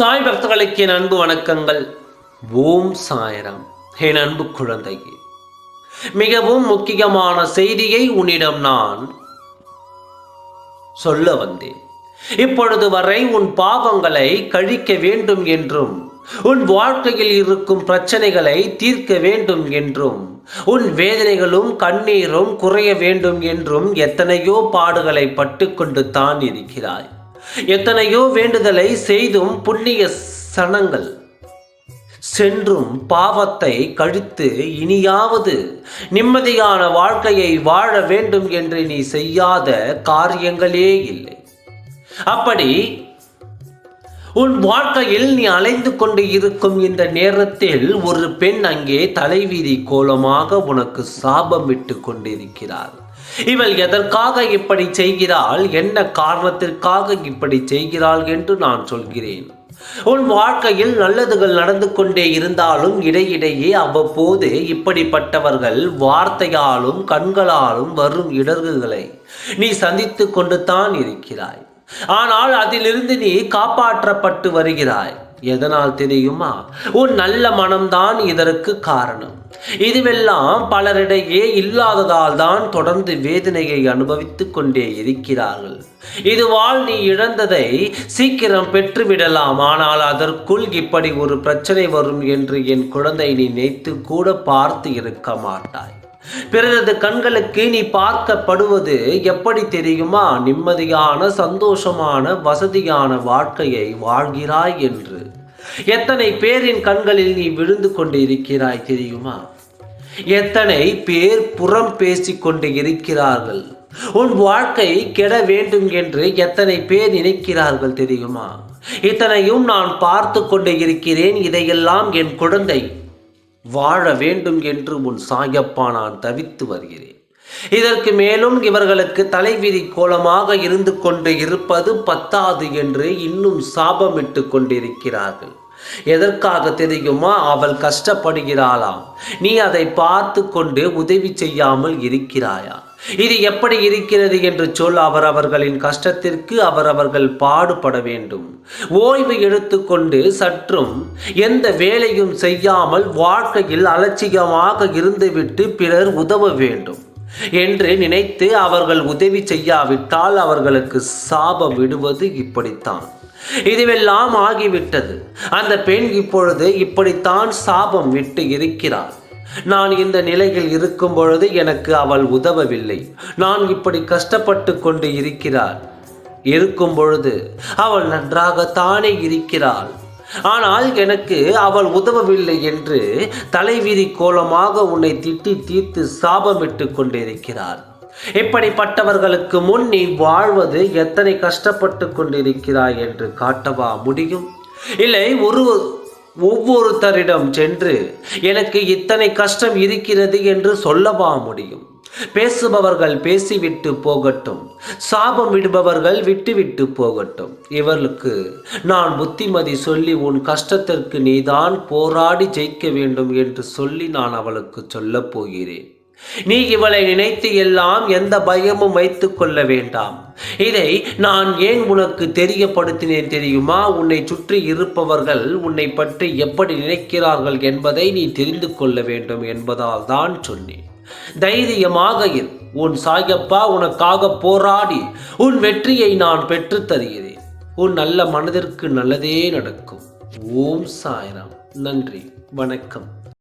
சாய் பக்தர்களுக்கு என் அன்பு வணக்கங்கள். ஓம் சாயராம். என் அன்பு குழந்தையே. மிகவும் முக்கியமான செய்தியை உன்னிடம் நான் சொல்ல வந்தேன். இப்பொழுது வரை உன் பாவங்களை கழிக்க வேண்டும் என்றும் உன் வாழ்க்கையில் இருக்கும் பிரச்சனைகளை தீர்க்க வேண்டும் என்றும் உன் வேதனைகளும் கண்ணீரும் குறைய வேண்டும் என்றும் எத்தனையோ பாடுகளை பட்டுக்கொண்டு தான் இருக்கிறாய். எத்தனையோ வேண்டுதலை செய்தும் புண்ணிய சனங்கள் சென்றும் பாவத்தை கழித்து இனியாவது நிம்மதியான வாழ்க்கையை வாழ வேண்டும் என்று நீ செய்யாத காரியங்களே இல்லை. அப்படி உன் வாழ்க்கையில் நீ அலைந்து கொண்டு இருக்கும் இந்த நேரத்தில் ஒரு பெண் அங்கே தலைவீதி கோலமாக உனக்கு சாபமிட்டு கொண்டிருக்கிறாள். இவள் எதற்காக இப்படி செய்கிறாள்? என்ன காரணத்திற்காக இப்படி செய்கிறாள் என்று நான் சொல்கிறேன். உன் வாழ்க்கையில் நல்லதுகள் நடந்து கொண்டே இருந்தாலும் இடையிடையே அவ்வப்போது இப்படிப்பட்டவர்கள் வார்த்தையாலும் கண்களாலும் வரும் இடர்களை நீ சந்தித்து கொண்டு தான் இருக்கிறாய். ஆனால் அதிலிருந்து நீ காப்பாற்றப்பட்டு வருகிறாய். எதனால் தெரியுமா? உன் நல்ல மனம்தான் இதற்கு காரணம். இதுவெல்லாம் பலரிடையே இல்லாததால் தான் தொடர்ந்து வேதனையை அனுபவித்துக் கொண்டே இருக்கிறார்கள். இதுவால் நீ இழந்ததை சீக்கிரம் பெற்றுவிடலாம். ஆனால் அதற்குள் இப்படி ஒரு பிரச்சனை வரும் என்று என் குழந்தை நீ நினைத்து கூட பார்த்து இருக்க மாட்டாய். பிறரது கண்களுக்கு நீ பார்க்கப்படுவது எப்படி தெரியுமா? நிம்மதியான சந்தோஷமான வசதியான வாழ்க்கையை வாழ்கிறாய் என்று. எத்தனை பேரின் கண்களில் நீ விழுந்து கொண்டு இருக்கிறாய் தெரியுமா? எத்தனை பேர் புறம் பேசிக் கொண்டு இருக்கிறார்கள்? உன் வாழ்க்கை கெட வேண்டும் என்று எத்தனை பேர் நினைக்கிறார்கள் தெரியுமா? இத்தனையும் நான் பார்த்து கொண்டு இருக்கிறேன் இதையெல்லாம் என் குழந்தை வாழ வேண்டும் என்று உன் சாயப்பா நான் தவித்து வருகிறேன். இதற்கு மேலும் இவர்களுக்கு தலைவிதி கோலமாக இருந்து கொண்டு இருப்பது பத்தாது என்று இன்னும் சாபமிட்டு கொண்டிருக்கிறார்கள். எதற்காக தெரியுமா? அவள் கஷ்டப்படுகிறாளாம். நீ அதை பார்த்து கொண்டு உதவி செய்யாமல் இருக்கிறாயா? இது எப்படி இருக்கிறது என்று சொல் அவரவர்களின் கஷ்டத்திற்கு அவரவர்கள் பாடுபட வேண்டும். ஓய்வு எடுத்துக்கொண்டு சற்றும் எந்த வேலையும் செய்யாமல் வாழ்க்கையில் அலட்சியமாக இருந்துவிட்டு பிறர் உதவ வேண்டும். என்று நினைத்து அவர்கள் உதவி செய்யாவிட்டால் அவர்களுக்கு சாபம் விடுவது இப்படித்தான். இதுவெல்லாம் ஆகிவிட்டது. அந்த பெண் இப்பொழுது இப்படித்தான் சாபம் விட்டு இருக்கிறாள். நான் இந்த நிலையில் இருக்கும் பொழுது எனக்கு அவள் உதவவில்லை. நான் இப்படி கஷ்டப்பட்டு கொண்டு இருக்கிறாள். இருக்கும் பொழுது அவள் நன்றாகத்தானே இருக்கிறாள். ஆனால் எனக்கு அவள் உதவவில்லை என்று தலைவிதி கோலமாக உன்னை திட்டி தீர்த்து சாபமிட்டு கொண்டிருக்கிறாள் இப்படிப்பட்டவர்களுக்கு முன் நீ வாழ்வது எத்தனை கஷ்டப்பட்டு கொண்டிருக்கிறாய் என்று காட்டவா முடியும்? இல்லை ஒரு ஒவ்வொருத்தரிடம் சென்று எனக்கு இத்தனை கஷ்டம் இருக்கிறது என்று சொல்லவா முடியும்? பேசுபவர்கள் பேசிவிட்டு போகட்டும். சாபம் விடுபவர்கள் விட்டுவிட்டு போகட்டும். இவர்களுக்கு நான் புத்திமதி சொல்லி உன் கஷ்டத்திற்கு நீதான் போராடி ஜெயிக்க வேண்டும் என்று சொல்லி நான் அவளுக்கு சொல்லப் போகிறேன். நீ இவளை நினைத்து எல்லாம் எந்த பயமும் வைத்துக் கொள்ள வேண்டாம். இதை நான் ஏன் உனக்கு தெரியப்படுத்தினேன் தெரியுமா? உன்னை சுற்றி இருப்பவர்கள் உன்னை பற்றி எப்படி நினைக்கிறார்கள் என்பதை நீ தெரிந்து கொள்ள வேண்டும் என்பதால் தான் சொன்னேன். தைரியமாக இரு. உன் சாயப்பா உனக்காக போராடி உன் வெற்றியை நான் பெற்றுத் தருகிறேன். உன் நல்ல மனதிற்கு நல்லதே நடக்கும். ஓம் சாய்ராம். நன்றி. வணக்கம்.